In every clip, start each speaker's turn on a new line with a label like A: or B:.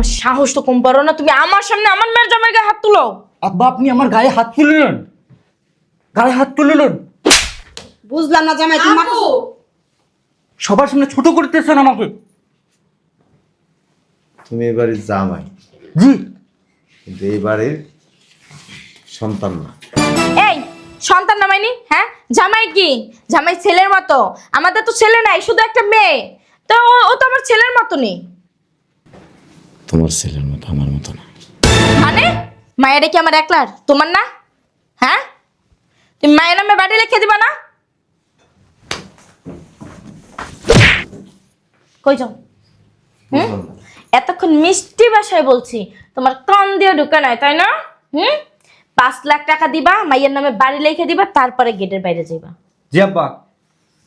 A: তোমার সাহস তো কম পারো না। তুমি আমার সামনে আমার মেয়ের জামাই গায়ে হাত তুলো।
B: আব্বা আপনি আমার গায়ে হাত তুলিলেন। গায়ে হাত তুলিলেন।
C: বুঝলাম না জামাই তুমি মারতেছো।
B: সবার সামনে ছোট করতেছেন আমাকে।
D: তুমি এবারে জামাই।
B: জি।
D: কিন্তু এই বাড়ির সন্তান না।
A: এই সন্তান নামাইনি হ্যাঁ? জামাই কি? জামাই ছেলের মতো। আমাদের তো ছেলে নাই শুধু একটা মেয়ে। তো ও- ও তো আমার ছেলের মতো নেই
D: তোমার ছেলের মতো আমার মতো না।
A: মানে? মায়ের কি আমার একলার? তোমার না? হ্যাঁ? তুমি মায়ের নামে বাড়ি লিখে দিবা না? কই যাও? হুম? এতক্ষণ মিষ্টি ভাষায় বলছি তোমার কান দিয়ে ঢুকে নাই তাই না? হুম? পাঁচ লাখ টাকা দিবা মাইয়ের নামে বাড়ি লিখে দিবা তারপরে গেটের বাইরে যাইবা।
B: জি আব্বা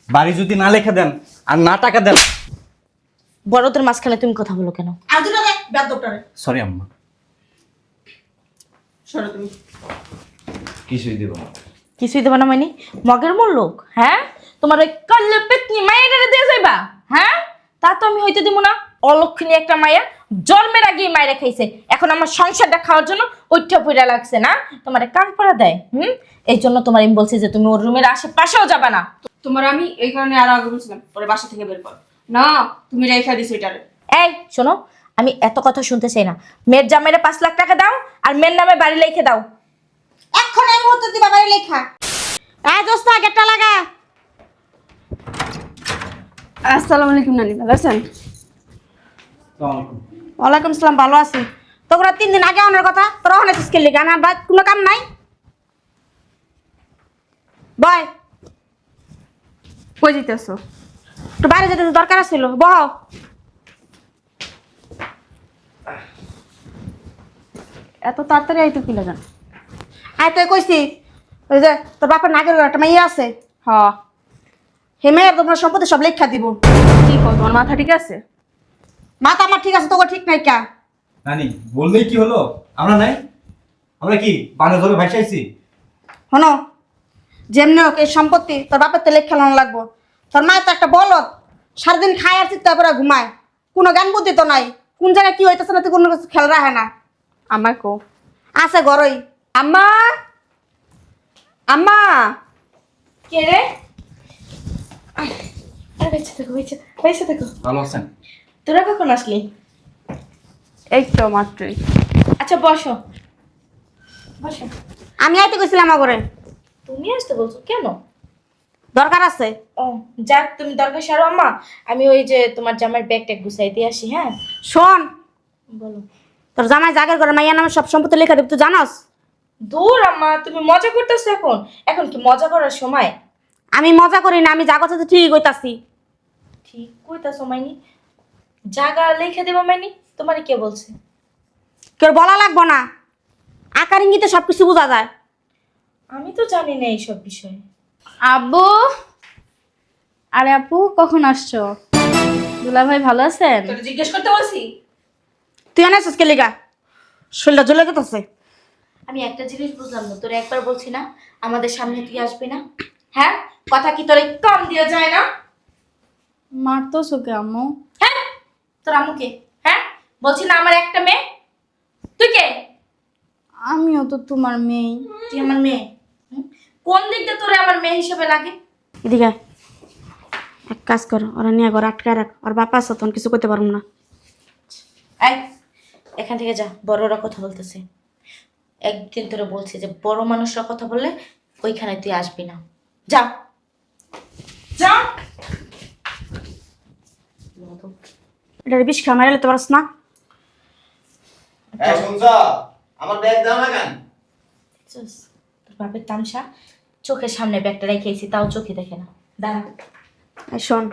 B: বাড়ি যদি না লেখা দেন আর না টাকা দেন।
A: বড়দের মাঝখানে তুমি কথা বলো কেন?
C: আর দুটো দে ব্যাদ ডক্টরে।
B: সরি আম্মা।
C: সরো তুমি।
D: কিছুই দেবো না।
A: কিছুই দেবা না মাইনি মগের মোর লোক হ্যাঁ? তোমার ওই কল্লে পেতনি মায়ের দিয়ে যাইবা হ্যাঁ? তা তো আমি হইতে দিব না। অলক্ষণী একটা মায়া জন্মের আগেই মায়েরা খাইছে। এখন আমার সংসারটা খাওয়ার জন্য ওইটা পইরা লাগছে না? তোমার কান পড়া দেয় হুম? এই জন্য তোমার আমি বলছি যে তুমি ওর রুমের আশেপাশেও যাবা না।
E: তোমার আমি এই কারণে আরও আগে বলছিলাম পরে বাসা থেকে বের কর। না তুমি রেখা দিছো এটারে।
A: এই শোনো আমি এত কথা শুনতে চাই না। মেয়ের জামাইরে পাঁচ লাখ টাকা দাও আর মেয়ের নামে বাড়ি লিখে দাও।
C: এখন এই মুহূর্তে দিবা বাড়ি লেখা। এই দোস্ত গেটটা লাগা।
E: আসসালামু আলাইকুম নানি ভালো আছেন?
C: ওয়ালাইকুম সালাম ভালো আছি। তোরা তিন দিন আগে অনের কথা তোরা অনেক স্কিল লিখা আমার বাদ কোনো কাম নাই? বয়।
E: কই যেতেছো
C: তো বাইরে যেতে দরকার ছিল বহ
E: এত তাড়াতাড়ি আইতো কি লাগান
C: আয় তুই কইছি ওই যে তোর বাপের নাগের একটা মেয়ে আছে।
E: হ।
C: হে মেয়ের তোমার সম্পত্তি সব লেখা দিব।
E: কি কর তোমার মাথা ঠিক আছে?
C: মাথা আমার ঠিক আছে তোকে ঠিক নাই কা।
B: নানি বললেই কি হলো? আমরা নাই? আমরা কি বাংলা ধরে ভাসাইছি?
C: হনো যেমনি হোক এই সম্পত্তি তোর বাপের তেলে খেলানো লাগবো। তোর মায়ের তো একটা বলত সারাদিন খায় আর চিত্তা করে ঘুমায়। কোনো জ্ঞান বুদ্ধি তো নাই। কোন জায়গায় কি হইতেছে না তুই কোনো কিছু খেয়াল রাখে না।
E: আমার কো।
C: আছে ঘরই
E: আম্মা! আম্মা!
A: কে রে? বেঁচে থাকো বেঁচে বেঁচে থাকো।
B: ভালো আছেন?
A: তোরা কখন আসলি?
E: এই তো মাত্রই।
A: আচ্ছা বসো। বসো।
C: আমি আইতে গেছিলাম আমার ঘরে।
A: তুমি আসতে বলছো? কেন?
C: দরকার আছে।
A: ও যাক তুমি দরকার সারো আম্মা। আমি ওই যে তোমার জামার ব্যাগ ট্যাগ গুছাই দিয়ে আসি হ্যাঁ?
C: শোন।
A: বলো।
C: তোর জামাই জাগের ঘরে মাইয়া নামে সব সম্পত্তি লেখা দিবি তুই জানাস?
A: দূর আম্মা তুমি মজা করতেছো এখন। এখন কি মজা করার সময়?
C: আমি মজা করি না আমি তো ঠিক হইতাছি
A: ঠিক কইতাছো মাইনি। জাগা লিখে দেবো মাইনি। তোমার কে বলছে?
C: কেউ বলা লাগবো না। আকার ইঙ্গিতে সব কিছু বোঝা যায়।
A: আমি তো জানি না এইসব বিষয়ে।
F: আব্বু? আরে আপু কখন আসছো? দুলা ভাই ভালো আছেন?
E: তোর জিজ্ঞেস করতে বলছি?
C: তুই আনাইছিস কে লিগা? শরীরটা জ্বলে গেতেছে।
A: আমি একটা জিনিস বুঝলাম না তোরে একবার বলছি না আমাদের সামনে তুই আসবি না। হ্যাঁ? কথা কি তোরে কম দিয়ে যায় না?
F: মারতো চোখে আম্মু।
A: হ্যাঁ? তোর আম্মুকে হ্যাঁ? বলছি না আমার একটা মেয়ে? তুই কে?
F: আমিও তো তোমার মেয়ে।
A: তুই আমার মেয়ে। কোন দিক দিয়ে তোরে আমার মেয়ে হিসেবে লাগে?
C: এদিকে এক কাজ কর ওরা নিয়ে ঘর আটকায় রাখ। ওর বাপা আছে তখন কিছু করতে পারব না।
A: এই এখান থেকে যা বড়রা কথা বলতেছে। একদিন ধরে বলছে যে বড় মানুষরা কথা বললে ওইখানে তুই আসবি না। যা। যা।
C: এটা বিষ খা মারালে তো পারস না।
D: আমার ব্যাগ দাও না কেন?
A: তোর বাপের তামসা। চোখের সামনে ব্যাগটা রেখেছি তাও চোখে দেখে না। দাঁড়া।
C: শোন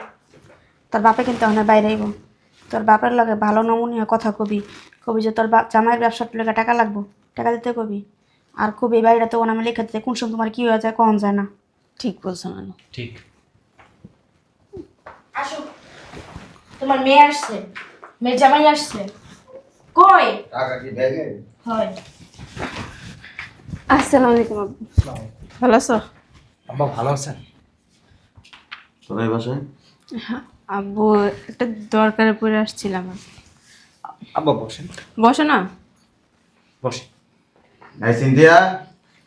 C: তোর বাপে কিন্তু অনেক বাইরে আইব। তোর বাপের লগে ভালো নমনীয় কথা কবি। কবি যে তোর জামাইয়ের ব্যবসার লেগে টাকা লাগবো? টাকা দিতে কবি? আর কবি এই বাড়িটা তো ও নামে লিখে দিতে কোন সময় তোমার কি হয়ে যায় কখন যায় না।
F: ঠিক বলছো নানু।
B: ঠিক।
A: আসো। তোমার মেয়ে আসছে। মেয়ের জামাই আসছে। কই?
D: টাকা কি ব্যাগে
A: হয়।
E: আসসালামু আলাইকুম আব্বু। ভালো আছো?
B: আব্বা ভালো আছেন?
D: তোরা এই বাসায়
E: আব্বু একটা দরকারে পড়ে আসছিলাম।
B: আব্বা বসেন।
E: বসো না।
B: বসে।
G: এই সিন্ধিয়া।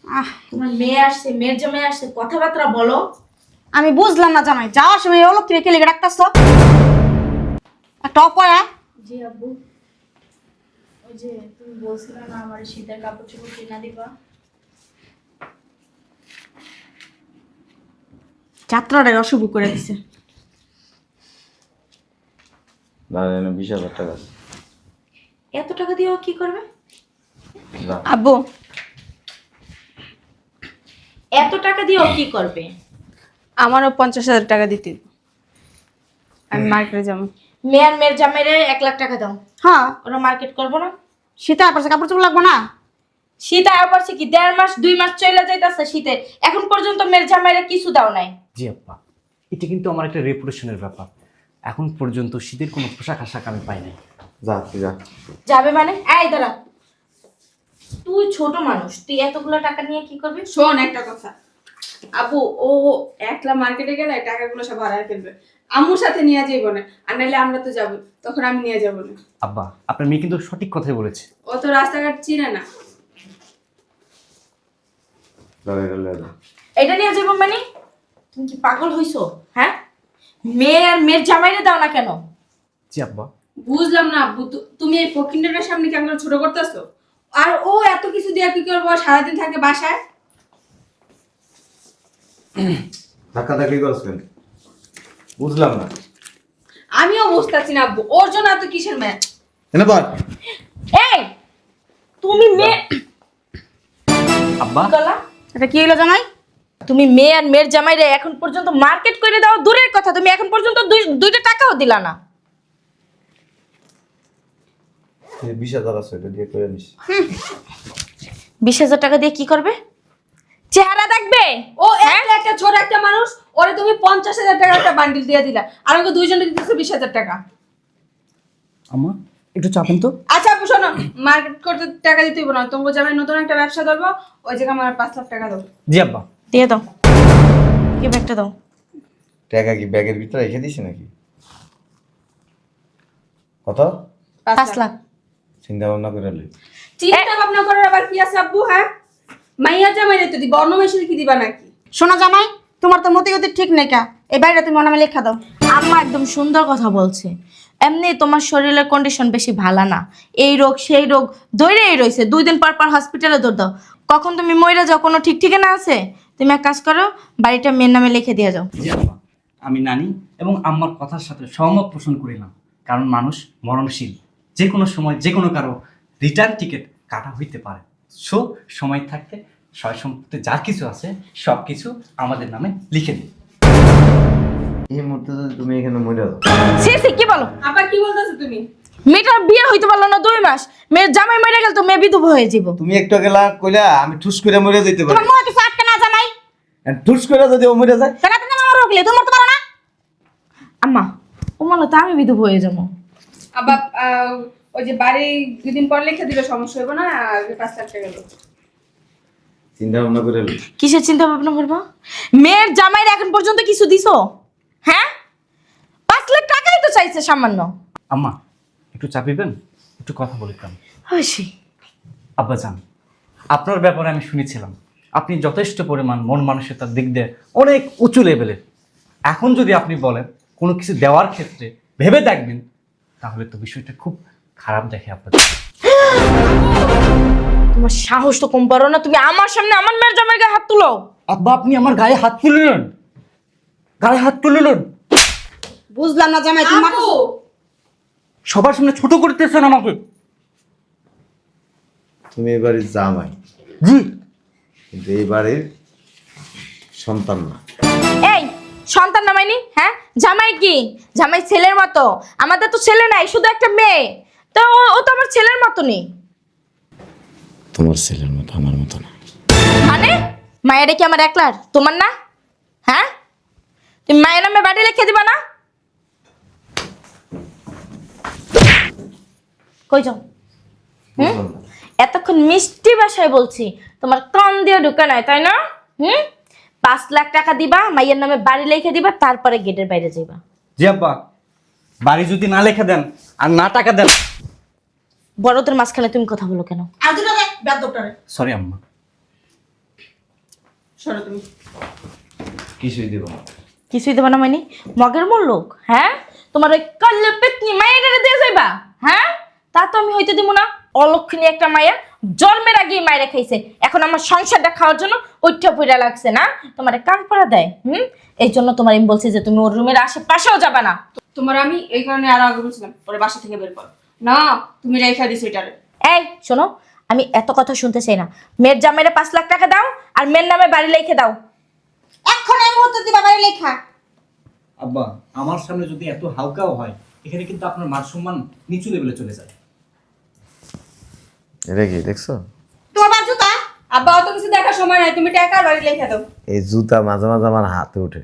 C: আহ
A: তোমার মেয়ে আসছে মেয়ের জামাই আসছে কথাবার্তা বলো।
C: আমি বুঝলাম না জামাই যাওয়ার সময় লেগে রাখতেছ। একটা অপয়া।
F: জি আব্বু। ওই যে তুমি বলছিলে না আমার শীতের কাপড় চোপড় কিনা দিবা?
C: যাত্রাটাই অশুভ করে দিছে।
G: দাঁড়ানো বিশ হাজার টাকা আছে।
A: এত টাকা দিয়েও কি করবে?
E: আব্বু।
A: এত টাকা দিয়েও কি করবে?
E: আমারও পঞ্চাশ হাজার টাকা দিতে। আমি মার্কেটে যাব।
A: মেয়ের মেয়ের জামাইরে এক লাখ টাকা দাও।
C: হ্যাঁ।
A: ওরা মার্কেট করব না।
C: শীতে পারছে কাপড় চোপড় লাগবো না?
A: শীত আয়া পড়ছে কি দেড় মাস দুই মাস চলে যাইতেছে শীতে। এখন পর্যন্ত মেয়ের জামাইরে কিছু দাও নাই।
B: জি আব্বা এটা কিন্তু আমার একটা রেপুটেশনের ব্যাপার। এখন পর্যন্ত শীতের কোনো পোশাক আশাক আমি পাই নাই।
G: যা তুই যা।
A: যাবে মানে? এই দাঁড়া। তুই ছোট মানুষ তুই এতগুলো টাকা নিয়ে কি করবি?
E: শোন একটা কথা। আবু ও একলা মার্কেটে গেলে টাকাগুলো সব হারায় ফেলবে। আম্মুর সাথে নিয়ে যাইব না আর নাহলে আমরা তো যাব তখন আমি নিয়ে যাব না।
B: আব্বা আপনার মেয়ে কিন্তু সঠিক কথাই বলেছে।
E: ও তো রাস্তাঘাট চিনে না।
A: এটা নিয়ে যাব মানে? তুমি কি পাগল হইছো? হ্যাঁ? মেয়ে আর মেয়ের জামাইরে দাও না কেন?
B: জি আব্বা।
E: বুঝলাম না আব্বু তুমি এই ফকিন্ডার সামনে করে ছোট করতেছো? আর ও এত কিছু দিয়ে কি করব? সারাদিন থাকে বাসায়?
G: ধাক্কা ধাক্কি করছ। কেন বুঝলাম না।
E: আমিও বুঝতেছি না আব্বু। ওর জন্য এত কিসের ম্যাচ?
G: এনে বল।
A: এই তুমি মেয়ে
B: আব্বা।
A: গলা
C: এটা কি হলো জামাই?
A: তুমি মেয়ে আর মেয়ের জামাইরে এখন পর্যন্ত মার্কেট করে দাও দূরের কথা। তুমি এখন পর্যন্ত দুই- দুইটা টাকাও দিলা না
G: এই বিশ হাজার আছে এটা দিয়ে করে নিস।
A: বিশ হাজার টাকা দিয়ে কি করবে? চেহারা দেখবে?
E: ও একটা একটা ছোট একটা মানুষ ওরে তুমি পঞ্চাশ হাজার টাকা একটা বান্ডিল দিয়ে দিলা। আর আমাকে দুইজনে দিতেছে বিশ হাজার টাকা।
B: আম্মা একটু চাপেন তো।
E: আচ্ছা আপু শোনো মার্কেট করতে টাকা দিতে হইব না। তোমাকে যাবে নতুন একটা ব্যবসা ধরবো ওই জায়গায় আমার পাঁচ লাখ টাকা দেবো
B: জি আব্বা।
A: দিয়ে দাও। কি ব্যাগটা দাও।
G: টাকা কি ব্যাগের ভিতরে রেখে দিস নাকি? কত?
A: পাঁচ লাখ।
G: চিন্তা ভাবনা করে লই।
E: চিন্তা ভাবনা করার আবার কি আছে আব্বু হ্যাঁ? মাইয়া জামাই তো দিবা অন্য মেশিনে কি দিবা নাকি?
C: শোনো জামাই তোমার তো মতি গতি ঠিক নেই কা। এই বাইরে তুমি অনামে লেখা দাও।
A: আম্মা একদম সুন্দর কথা বলছে। এমনি তোমার শরীরের কন্ডিশন বেশি ভালো না। এই রোগ সেই রোগ দৌড়েই রয়েছে দুই দিন পর পর হসপিটালে দৌড় দাও। কখন তুমি মইরা যাও কোনো ঠিক ঠিকানা আছে? তুমি এক কাজ করো বাড়িটা মেয়ের নামে লিখে দিয়ে যাও।
B: আমি নানি এবং আম্মার কথার সাথে সহমত পোষণ করিলাম। কারণ মানুষ মরণশীল। যে কোনো সময় যে কোনো কারও রিটার্ন টিকিট কাটা হইতে পারে। সো সময় থাকতে সয় সম্পত্তি যা কিছু আছে সব কিছু আমাদের নামে লিখে দিন।
G: এই মুহূর্তে যদি তুমি এখানে মরে যাও।
A: সে সে কি বলো?
E: আবার কি বলতেছো তুমি?
A: মেয়েটার বিয়ে হইতে পারল না দুই মাস। মেয়ের জামাই মেরে গেল তো মেয়ে বিধবা হয়ে যাব
G: তুমি একটু গেলা কইলা আমি ঠুস করে মরে যেতে পারি।
C: তোমার মনে আটকে না জানাই।
G: আর ঠুস করে যদি ও মরে যায়।
C: কেন তুমি আমার রোগলে তুমি মরতে পারো না।
A: আম্মা ও মনে তো আমি বিধবা হয়ে যাব।
E: আবার আহ, ওই যে বাড়ি দুদিন পর লিখে দিলে সমস্যা হবে না আর পাঁচ লাখ টাকা দেবো
G: চিন্তা ভাবনা করে
A: কিসের চিন্তা ভাবনা করব? মেয়ের জামাইয়ের এখন পর্যন্ত কিছু দিছো? হ্যাঁ? পাঁচ লাখ টাকাই তো চাইছে সামান্য।
B: আম্মা একটু চাপিবেন? একটু কথা বলিতাম
A: হাসি
B: আব্বা যান আপনার ব্যাপারে আমি শুনেছিলাম। আপনি যথেষ্ট পরিমাণ মন মানসিকতার দিক দিয়ে অনেক উঁচু লেভেলের এখন যদি আপনি বলেন কোনো কিছু দেওয়ার ক্ষেত্রে ভেবে দেখবেন তাহলে তো বিষয়টা খুব খারাপ দেখে আপনার
A: তোমার সাহস তো কম পারো না তুমি আমার সামনে আমার মেয়ের জামাই গায়ে হাত তুলো।
B: আব্বা আপনি আমার গায়ে হাত তুলিলেন। গায়ে হাত তুলিলেন।
C: বুঝলাম না জামাই তোমার
E: আপু!
B: সবার সামনে ছোট করতেছেন আমাকে।
G: তুমি এবারে জামাই।
B: জি।
G: কিন্তু এই বাড়ির সন্তান না।
A: এই সন্তান নামাইনি হ্যাঁ? জামাই কি? জামাই ছেলের মতো। আমাদের তো ছেলে নাই শুধু একটা মেয়ে। তো ও- তো আমার ছেলের মতো নেই।
D: তোমার ছেলের মতো আমার মতো না।
A: মানে? মায়েরা কি আমার একলার? তোমার না? হ্যাঁ? তুমি মায়ের নামে বাড়ি লিখে দিবা না? কই যাও? হুম? এতক্ষণ মিষ্টি ভাষায় বলছি তোমার কান দিয়ে ঢুকে নাই তাই না? হুম? পাঁচ লাখ টাকা দিবা মাইয়ের নামে বাড়ি লিখে দিবা তারপরে গেটের বাইরে যাইবা।
B: জি আব্বা বাড়ি যদি না লেখা দেন আর না টাকা দেন।
A: বড়দের মাঝখানে তুমি কথা বলো কেন?
C: আর দুটো দে ব্যাগ
B: সরি আম্মা।
E: সরো তুমি।
G: কিছুই দিব না।
A: কিছুই দেবা না মানে? মগের মোর লোক হ্যাঁ? তোমার ওই পেতনি মায়ের দিয়ে যাইবা হ্যাঁ? তা তো আমি হইতে দিব না। অলক্ষণী একটা মায়া জন্মের আগেই মায়েরা খাইছে। এখন আমার সংসারটা খাওয়ার জন্য ওইটা পইরা লাগছে না। তোমার কান পড়া দেয় হুম? এই জন্য তোমার আমি বলছি যে তুমি ওর রুমের আশেপাশেও যাবা না।
E: তোমার আমি এই কারণে আরও আগে বলছিলাম পরে বাসা থেকে বের করো। না তুমি রেখা দিছো এটারে।
A: এই শোনো আমি এত কথা শুনতে চাই না। মেয়ের জামাইরে পাঁচ লাখ টাকা দাও আর মেয়ের নামে বাড়ি লিখে দাও।
C: এখন এই মুহূর্তে দিবা বাড়ি লেখা।
B: আব্বা আমার সামনে যদি এত হালকাও হয় এখানে কিন্তু আপনার মান সম্মান নিচু লেভেলে চলে যায়।
G: এটা কি দেখছ?
C: তোমার জুতা?
E: আব্বা অত কিছু দেখার সময় নাই তুমি টাকা বাড়ি লেখা দাও।
G: এই জুতা মাঝে মাঝে আমার হাতে ওঠে।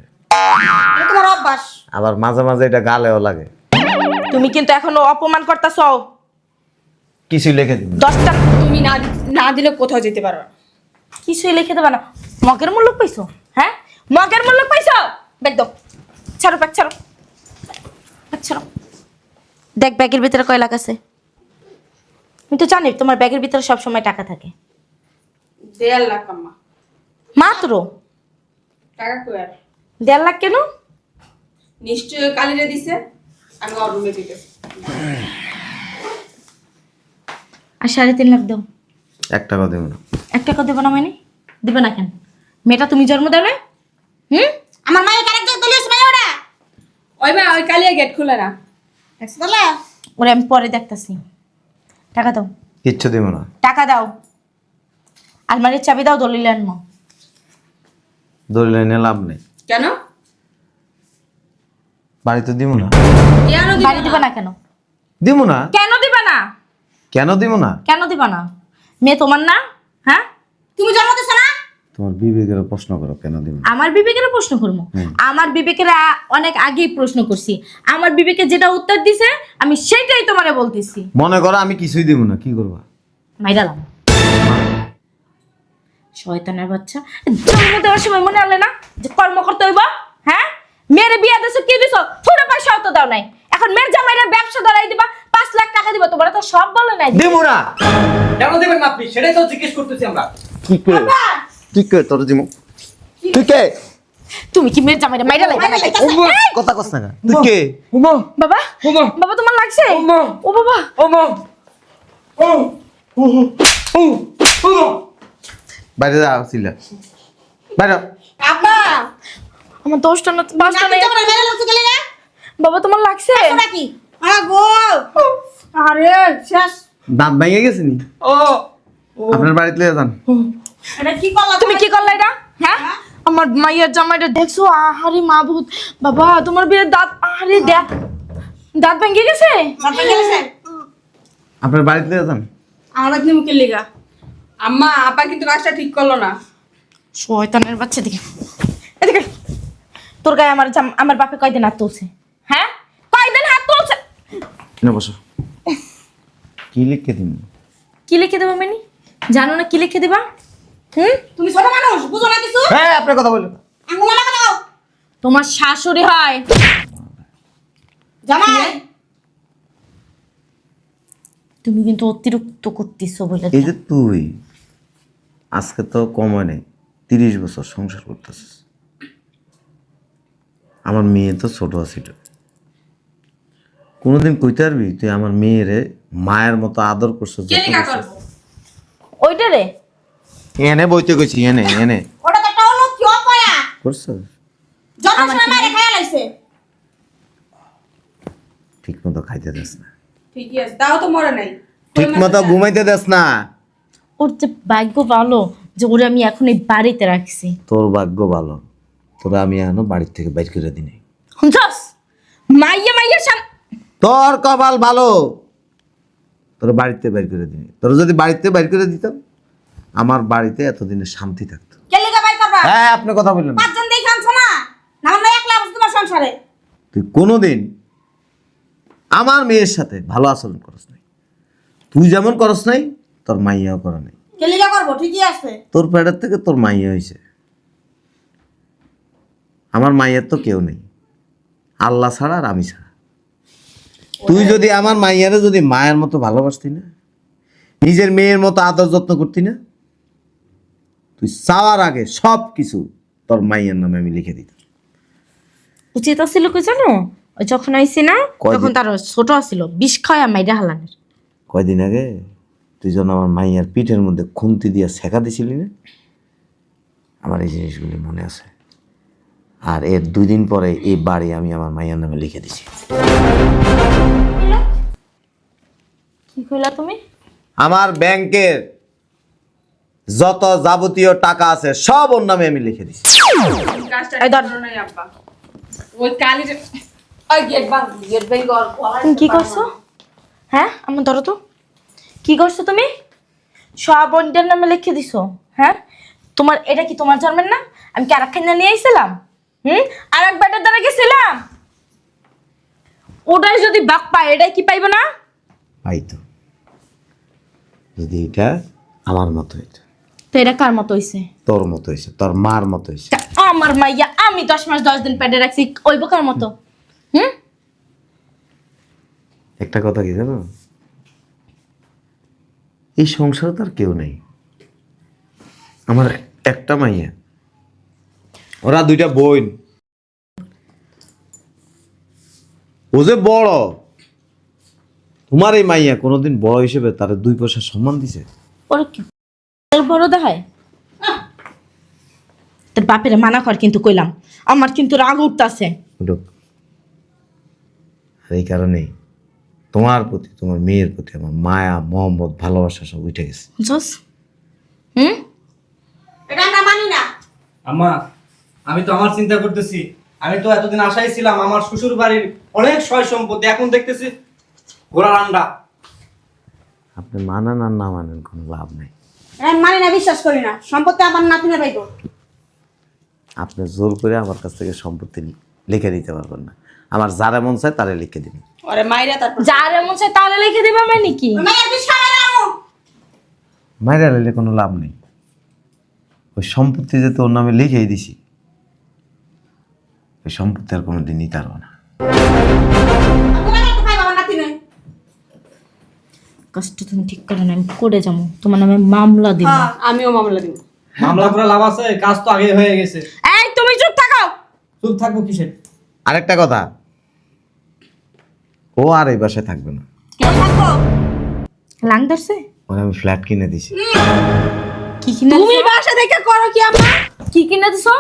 C: এটা তোমার অভ্যাস।
G: আবার মাঝে মাঝে এটা গালেও লাগে।
A: তুমি কিন্তু এখনও অপমান করতেছ।
G: কিছুই লিখে দিন
E: দশটা তুমি না না দিলে কোথাও যেতে পারো না।
A: কিছুই লিখে দেবা না। মগের মূল্য পাইছো? হ্যাঁ? মগের মূল্য পাইছো? দেখ দাও। ছাড়ো ব্যাগ ছাড়ো। ব্যাগ ছাড়ো। দেখ ব্যাগের ভিতরে কয় লাখ আছে? আমি তো জানি তোমার ব্যাগের ভিতরে সব সময় টাকা থাকে।
E: দেড় লাখ আম্মা।
A: মাত্র?
E: টাকা কই আর?
A: দেড় লাখ কেন?
E: নিশ্চয় কালিরে দিছে আমি ওর রুমে যেতেছি
A: আর সাড়ে তিন লাখ দাও।
G: এক টাকা দেবো না।
A: এক টাকা দেবো না মানে? দেবে না কেন? মেয়েটা তুমি জন্ম দাও না হুম?
C: আমার মায়ের ক্যারেক্টার দলিস মাই ওটা
E: ওই মা ওই কালিয়া গেট খুলে না।
A: ওরে আমি পরে দেখতাছি। টাকা দাও।
G: কিচ্ছু দেব না।
A: টাকা দাও। আলমারির চাবি দাও দলিল আনব
G: দলিল এনে লাভ নেই।
E: কেন?
G: বাড়িতে দিব না।
E: কেন দিবে
A: বাড়ি দিবা না কেন?
G: দিব না।
A: কেন দিবা না?
G: কেন দিব না?
A: কেন দিবা না? মেয়ে তোমার না? হ্যাঁ?
C: তুমি জন্ম দিছো না?
G: তোমার বিবেকের প্রশ্ন করো কেন দিব?
A: আমার বিবেকের প্রশ্ন করব। আমার বিবেকের অনেক আগেই প্রশ্ন করছি। আমার বিবেকে যেটা উত্তর দিছে আমি সেটাই তোমারে বলতেছি।
G: মনে করো আমি কিছুই দিব না কি করবা?
A: মাইরালাম শয়তানের বাচ্চা। জন্ম দেওয়ার সময় মনে হলে না যে কর্ম করতে হইব হ্যাঁ? মেয়ের বিয়া দিছো কি দিছো? থোড়া পয়সাও তো দাও নাই। এখন মেয়ের জামাইরা ব্যবসা ধরাই দিবা পাঁচ লাখ টাকা দিব তোমার তো সব বলে নাই।
G: দিব না।
B: কেন দেবেন না আপনি? সেটাই তো জিজ্ঞেস করতেছি আমরা।
G: কি করে কি করে তোর দিব তুই কে
A: তুমি কি মেয়ের জামাইরা মাইরা নাকি?
G: কথা কস না তুই কে
A: বাবা! বাবা তোমার লাগছে? ও বাবা! উমা! ও! ও! ও!
G: উমা বাইরে যা ছিলা বাইরে।
C: আব্বা!
A: আমার দশটা না পাঁচটা
C: গেলে না
A: বাবা তোমার লাগছে?
C: ওটা কি আগো আরে শেষ।
G: দাঁত ভেঙে গেছে নি? আপনার বাড়িতে যান।
C: কি
A: তুমি কি করলে এটা? হ্যাঁ? আমার মাইয়ার জামাইটা দেখছ আহারে মাবুদ বাবা তোমার বিয়ের দাঁত আহারে দেখ। দাঁত ভেঙে গেছে?
G: আপনার বাড়িতে লিয়ে যান।
E: আমার বাকি মুখের লিগা। আম্মা আপা কিন্তু কাজটা ঠিক করল না।
A: শয়তানের বাচ্চা দিকে এদিকে। তোর গায়ে আমার জাম- আমার বাপে কয়দিন হাত তুলছে? হ্যাঁ? কয়দিন হাত তুলছে?
G: না বসো। কি লিখে দিন?
A: কি লিখে দেবো মিনি? জানো না কি লিখে দেবা? হুম?
C: তুমি ছোট মানুষ বুঝো না কিছু?
G: হ্যাঁ আপনার কথা বলুন।
C: আঙ্গুল লাগা দাও।
A: তোমার শাশুড়ি হয়।
C: জামাই!
A: তুমি কিন্তু অতিরিক্ত করতেছো বলে
G: এই যে তুই আজকে তো কম হয় নাই তিরিশ বছর সংসার করতেছিস। আমার মেয়ে তো ছোট ছিল কোনোদিন কইতে পারবি তুই আমার মেয়েরে মায়ের মতো আদর করছিস
A: ওইটা রে?
G: এনে বইতে কইছি এনে এনে।
C: ওটা তো একটা কি অপয়া
G: করছিস
C: জন্ম সময় মারে খায়া লাইছে।
G: ঠিক মতো খাইতে দেস না।
E: ঠিকই আছে তাও তো মরে নাই।
G: ঠিক মতো ঘুমাইতে দেস না।
A: ওর যে ভাগ্য ভালো যে ওরে আমি এখন এই বাড়িতে রাখছি।
G: তোর ভাগ্য ভালো তোরা আমি এখনও বাড়ির থেকে বাইর করে দিনি
A: শুনছস? মাইয়া মাইয়া সাম
G: তোর কপাল ভালো তোর বাড়িতে বাইর করে দিনি তোর যদি বাড়িতে বাইর করে দিতাম আমার বাড়িতে এতদিনে শান্তি থাকতো। হ্যাঁ আপনি কথা বললেন।
C: পাঁচজন দেখে আনছো না? না আমরা একলা আছি তোমার সংসারে।
G: তুই কোনোদিন আমার মেয়ের সাথে ভালো আচরণ করস নাই। তুই যেমন করস নাই তোর মাইয়াও করা নাই।
C: কে করব? ঠিকই আছে।
G: তোর পেটের থেকে তোর মাইয়া হয়েছে আমার মাইয়ের তো কেউ নেই। আল্লাহ ছাড়া আর আমি ছাড়া। তুই যদি আমার মাইয়ারে যদি মায়ের মতো ভালোবাসতি না নিজের মেয়ের মতো আদর যত্ন করতি না তুই চাওয়ার আগে সব কিছু তোর মাইয়ের নামে আমি লিখে দিতাম।
A: উচিত আছিল কি জানো? ওই যখন আইসি না
G: কয়দিন?
A: তখন তার ছোট আছিল বিষ খাওয়া মাইরা হালানের।
G: কয়দিন আগে? তুই যখন আমার মাইয়ার পিঠের মধ্যে খুন্তি দিয়া শেখা দিছিলি না? আমার এই জিনিসগুলি মনে আছে। আর এর দুই দিন পরে এই বাড়ি আমি আমার মাইয়ার নামে লিখে দিছি।
A: কি কইলা তুমি?
G: আমার ব্যাংকের যত যাবতীয় টাকা আছে সব ওর নামে আমি লিখে দিছি।
A: তুমি কি করছ? হ্যাঁ আমার ধরো তো। কি করছ তুমি? সব বোনটার নামে লিখে দিছো হ্যাঁ? তোমার এটা কি তোমার জন্মের না আমি কি আরেক খান্না নিয়ে আইছিলাম? হুম? আর এক ব্যাটার দ্বারা গেছিলাম? ওটাই যদি বাক পায় এটাই কি পাইবে না?
G: পাই তো যদি এটা আমার মতো হইতো।
A: তো এটা কার মতো হইছে?
G: তোর মতো হয়েছে তোর মার মতো হয়েছে
A: তা আমার মাইয়া আমি দশ মাস দশ দিন পেটে রাখছি ওই বোকার মতো? হুম?
G: একটা কথা কি জানো? এই সংসারে তো আর কেউ নেই। আমার একটা মাইয়া ওরা দুইটা বোন। ও যে বড় তোমার এই মাইয়া কোনোদিন বড় হিসেবে তার দুই পয়সা সম্মান দিছে?
A: ওর কি বড় দেখায়? তোর বাপের মানা কর কিন্তু কইলাম। আমার কিন্তু রাগ উঠতাছে।
G: এই কারণেই তোমার প্রতি তোমার মেয়ের প্রতি আমার মায়া মোহাম্মদ ভালোবাসা সব উঠে গেছে।
A: বুঝছস হুম?
C: এটা আমরা মানি না।
B: আম্মা আমি তো আমার চিন্তা করতেছি। আমি তো এতদিন আশাই ছিলাম আমার শ্বশুর বাড়ির অনেক সয় সম্পত্তি। এখন দেখতেছি ঘোড়ার আন্ডা।
G: আপনি মানান আর না মানেন কোনো লাভ নেই।
C: আমি মানি না বিশ্বাস করি না। সম্পত্তি আমার নাতিনে পাইব
G: আপনি জোর করে আমার কাছ থেকে সম্পত্তি লিখে দিতে পারবেন না। আমার যারা মন চায় তারে লিখে দিন
E: ওরে মাইরা তারপর
A: যার এমন চাই তাহলে লিখে দিবা মানে
C: দাও
G: মাইরা লাইলে কোনো লাভ নেই। ওই সম্পত্তি যে তোর নামে লিখেই দিছি ওই সম্পত্তি আর কোনো দিন নিতে পারব না
C: তোমার একটা পাইব আমার নাতিনে
A: কষ্ট তুমি ঠিক করো না আমি করে যাব। তোমার নামে মামলা দিব।
C: হ্যাঁ
E: আমিও মামলা দিব।
B: মামলা করে লাভ আছে? কাজ তো আগে হয়ে গেছে।
A: এই তুমি চুপ থাকো!
B: চুপ থাকব কিসের?
G: আরেকটা কথা। ও আর এই বাসায় থাকবে না।
C: কেউ থাকব?
A: লাং ধরছে?
G: ওরে আমি ফ্ল্যাট কিনে দিছি
A: কি কিনা
C: তুমি বাসা দেখে করো কি আম্মা?
A: কি কিনে দিছো?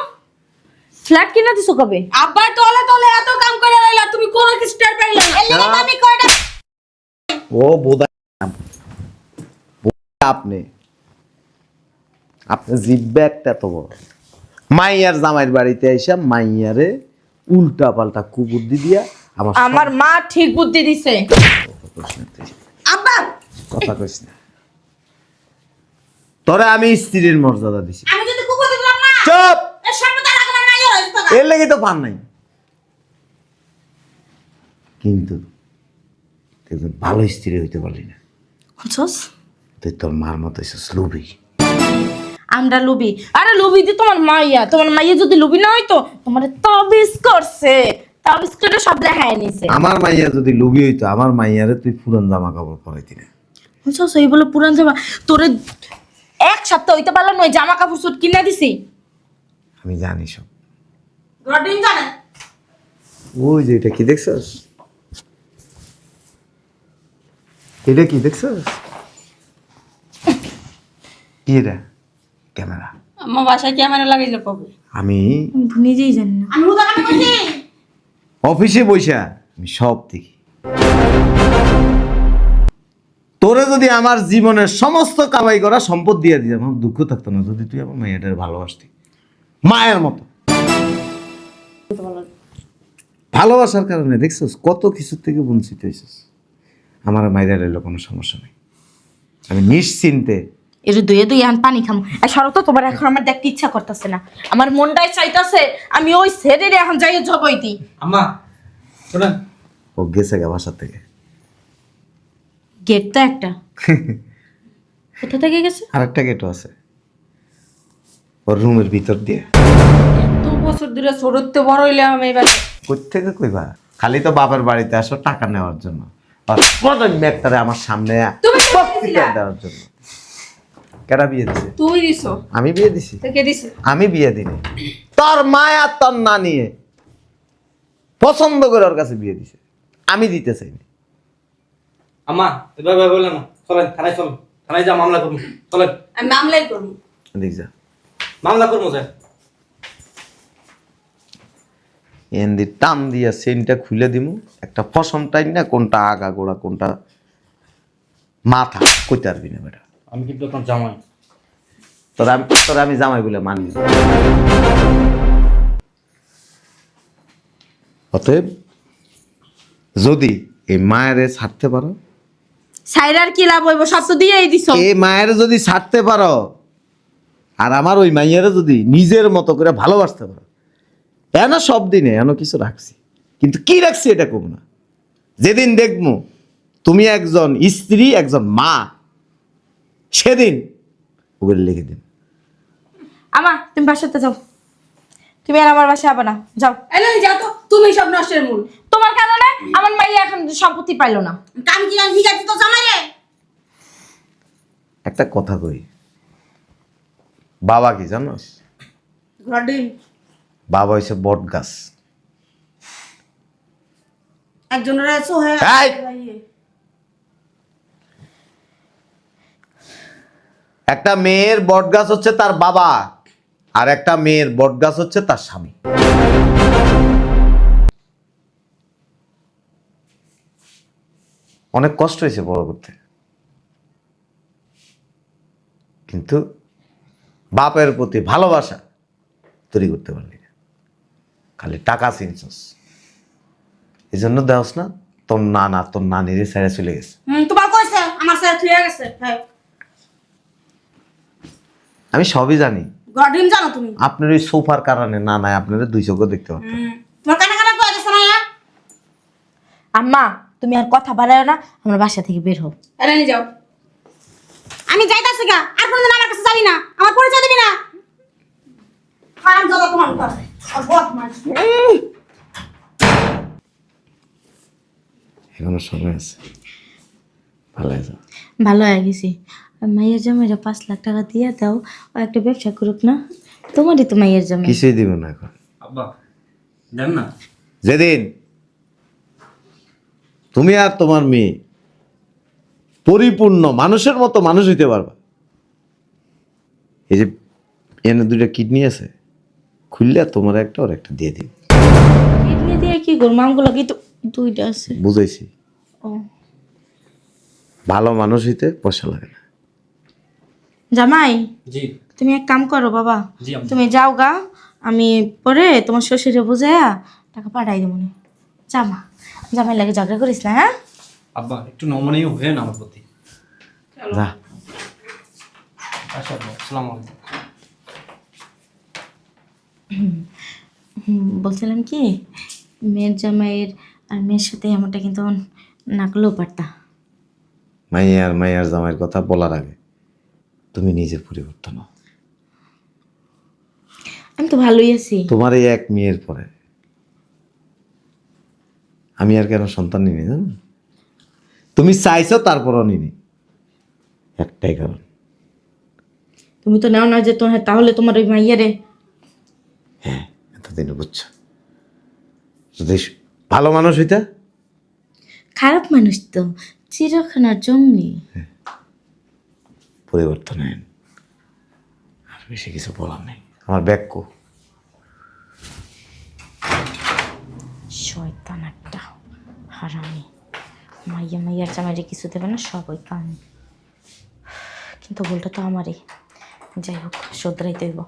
A: ফ্ল্যাট কিনে দিছো কবে?
C: আব্বা তলে তলে এত কাম করে রইলা তুমি কোনো কিছু টের পাইলে এর লাগি আমি কয়টা?
G: ও বোধা আপনি আপনি জিব্বে একটা বড়। মাইয়ার জামাইয়ের বাড়িতে এসে মাইয়ারে উল্টা পাল্টা কুবুদ্ধি দিয়া আমার
A: আমার মা ঠিক বুদ্ধি দিছে।
C: আব্বা!
G: কথা কইস না। তোরে আমি স্ত্রীর মর্যাদা দিছি।
C: আমি যদি কুকুর দিলাম না
G: চুপ!
C: এর না ইয়ে
G: লেগে তো পান নাই। কিন্তু তুই ভালো স্ত্রী হইতে পারলি না।
A: বুঝছস
G: তুই তোর মার মতো হইছিস লুবি।
A: আমরা লুবি। আরে লুবি দি তোমার মাইয়া তোমার মাইয়া যদি লুবি না হইতো তোমার তাবিজ করছে। তাবিজ করে সব দেখায় নিছে।
G: আমার মাইয়া যদি লুবি হইতো আমার মাইয়ারে তুই পুরান জামা কাপড় পরাইতি না।
A: বুঝছস এই বলে পুরান জামা। তোরে এক সপ্তাহ হইতে পারলাম না ওই জামা কাপড় সুট কিনা দিছি।
G: আমি জানি সব।
C: রডিন জানে?
G: ওই যে এটা কি দেখছস? এটা কি দেখছস? কি এটা ক্যামেরা।
E: আমার বাসায় ক্যামেরা লাগাইলে কবে?
G: আমি
A: নিজেই জানি না।
C: আমি উদা কানে
G: অফিসে বইসা আমি সব দেখি। তোরে যদি আমার জীবনের সমস্ত কামাই করা সম্পদ দিয়ে দিতাম আমার দুঃখ থাকতো না। যদি তুই আমার মেয়েটার ভালোবাসতি মায়ের মতো। ভালোবাসার কারণে দেখছস কত কিছু থেকে বঞ্চিত হয়েছিস আমার মায়ের এলো কোনো সমস্যা নেই। আমি নিশ্চিন্তে
A: এর দুয়ে দুই এখন পানি খামো। আর সরো তো তোমার এখন আমার দেখতে ইচ্ছা করতেছে না। আমার মনটাই চাইতাছে আমি ওই সেরের এখন যাই জবই দিই
B: আম্মা শোনেন।
G: ও গেছে গা বাসার থেকে।
A: গেট তো একটা। কোথা থেকে গেছে?
G: আর একটা গেটও আছে। ওর রুমের ভিতর দিয়ে।
E: দু বছর ধরে ছোটতে বড় হইলে আমি এবার।
G: থেকে কইবা? খালি তো বাবার বাড়িতে আসো টাকা নেওয়ার জন্য। আর প্রধান মেঘটারে আমার সামনে। দেওয়ার জন্য। কেটা বিয়ে দিছে?
E: তুমি দিছো।
G: আমি বিয়ে দিছি।
E: কে দিছে?
G: আমি বিয়ে দিনি। তোর মায়া তোর না নিয়ে পছন্দ করে ওর কাছে বিয়ে দিছে। আমি দিতে চাইনি।
B: আম্মা এভাবে বললেন না। চলেন থানায় চলেন। থানায় যা মামলা করুন চলেন।
E: আমি মামলাই করব।
G: দেখ যা।
B: মামলা করব স্যার
G: এন্দি টান দিয়া সেনটা খুলে দিমু। একটা ফসম টাইন না কোনটা আগা গোড়া কোনটা মাথা কইতে পারবি না বেটা।
B: আমি কিন্তু আপনার জামাই।
G: তোর আমি তোর আমি জামাই বলে মানি। অতএব যদি এই মায়েরে ছাড়তে পারো
A: সাইরার কি লাভ হইব? সব তো দিয়েই দিছো।
G: এই মায়ের যদি ছাড়তে পারো আর আমার ওই মাইয়ারে যদি নিজের মতো করে ভালোবাসতে পারো এন সব দিনে এন কিছু রাখছি। কিন্তু কি রাখছি এটা কব না। যেদিন দেখব তুমি একজন স্ত্রী একজন মা সেদিন ওগুলো লিখে দিন।
A: আমা তুমি বাসাতে যাও। তুমি আর আমার বাসায় আবার না। যাও।
E: এলে যাও তো। তুমি সব নষ্টের মূল।
A: তোমার কারণে আমার মাইয়া এখন সম্পত্তি পাইলো না।
E: কাম কি গান শিখাচ্ছি তো জামাই রে
G: একটা কথা কই। বাবা কি জানোস?
E: ঘরে
G: বাবা হয়েছে বট গাছ
E: একজনের আছে হয়ে।
G: একটা মেয়ের বট গাছ হচ্ছে তার বাবা, আর একটা মেয়ের বট গাছ হচ্ছে তার স্বামী। অনেক কষ্ট হয়েছে বড় করতে। কিন্তু বাপের প্রতি ভালোবাসা তৈরি করতে পারলি না। খালি টাকা চিনছস। এই জন্য দেওস না, তোর নানা, তোর নানিরে ছেড়ে চলে গেছে।
E: তোমার কইছে, আমার থুয়ে গেছে হ্যাঁ।
G: আমি সবই জানি।
E: গডিম জানো তুমি?
G: আপনার ওই সোফার কারণে না নাই আপনার দুই চোখও দেখতে পারতেন।
E: হুম তোমার কানে কানে কয়ে গেছে না
A: আম্মা তুমি আর কথা বাড়ায় না আমরা বাসা থেকে বের হও।
E: এলে নিয়ে যাও। আমি যাইতাছি গা আর কোনদিন আমার কাছে যাবি না আমার পরিচয় দিবি না। হারাম কাছে আর বদমাশ।
G: এখনও সময় আছে। ভালো আছে
A: ভালো হয়ে গেছি। আর মাইয়ের জামাইরা পাঁচ লাখ টাকা দিয়ে দাও ও একটা ব্যবসা করুক না। তোমারই তো মাইয়ের জামাই
G: কিছুই দিব না এখন।
B: আব্বা না।
G: যেদিন তুমি আর তোমার মেয়ে পরিপূর্ণ মানুষের মতো মানুষ হইতে পারবা। এই যে এনে দুইটা কিডনি আছে খুললে তোমার একটা ওর একটা দিয়ে দিন
A: কিডনি দিয়ে কি করব? আমগুলো কি তো দুইটা আছে?
G: বুঝাইছি।
A: ও।
G: ভালো মানুষ হইতে পয়সা লাগে না।
A: জামাই
B: জি।
A: তুমি এক কাম করো বাবা। তুমি যাও গা আমি পরে তোমার শ্বশুরে বুঝাইয়া টাকা পাঠাই দেবো জামা জামাই লাগে ঝগড়া করিস না হ্যাঁ?
B: আব্বা একটু নমনীয় হয়ে না আমার প্রতি।
G: যা।
B: আচ্ছা আসসালামু আলাইকুম।
A: বলছিলাম কি মেয়ের জামাইয়ের আর মেয়ের সাথে এমনটা কিন্তু না করলেও পারতা।
G: মাইয়ার মাইয়ার জামাইয়ের কথা বলার আগে। তুমি নিজে পরিবর্তন হও।
A: আমি তো ভালোই আছি।
G: তোমার এই এক মেয়ের পরে। আমি আর কেন সন্তান নিনি জানো? তুমি চাইছো তারপরও নিনি একটাই কারণ।
A: তুমি তো নাও না যে তো হ্যাঁ তাহলে তোমার ওই মাইয়ারে
G: হ্যাঁ এতদিনে বুঝছ। যদি ভালো মানুষ হইতা?
A: খারাপ মানুষ তো চিরখানার জঙ্গলি।
G: পরিবর্তন হয় আর বেশি কিছু বলার নেই। আমার ব্যাগ
A: শয়তান একটা হারামি। মাইয়া মাইয়ার জামাইরে কিছু দেবে না সবই কান। কিন্তু ভুলটা তো আমারই। যাই হোক, শোধরাইতে হইব।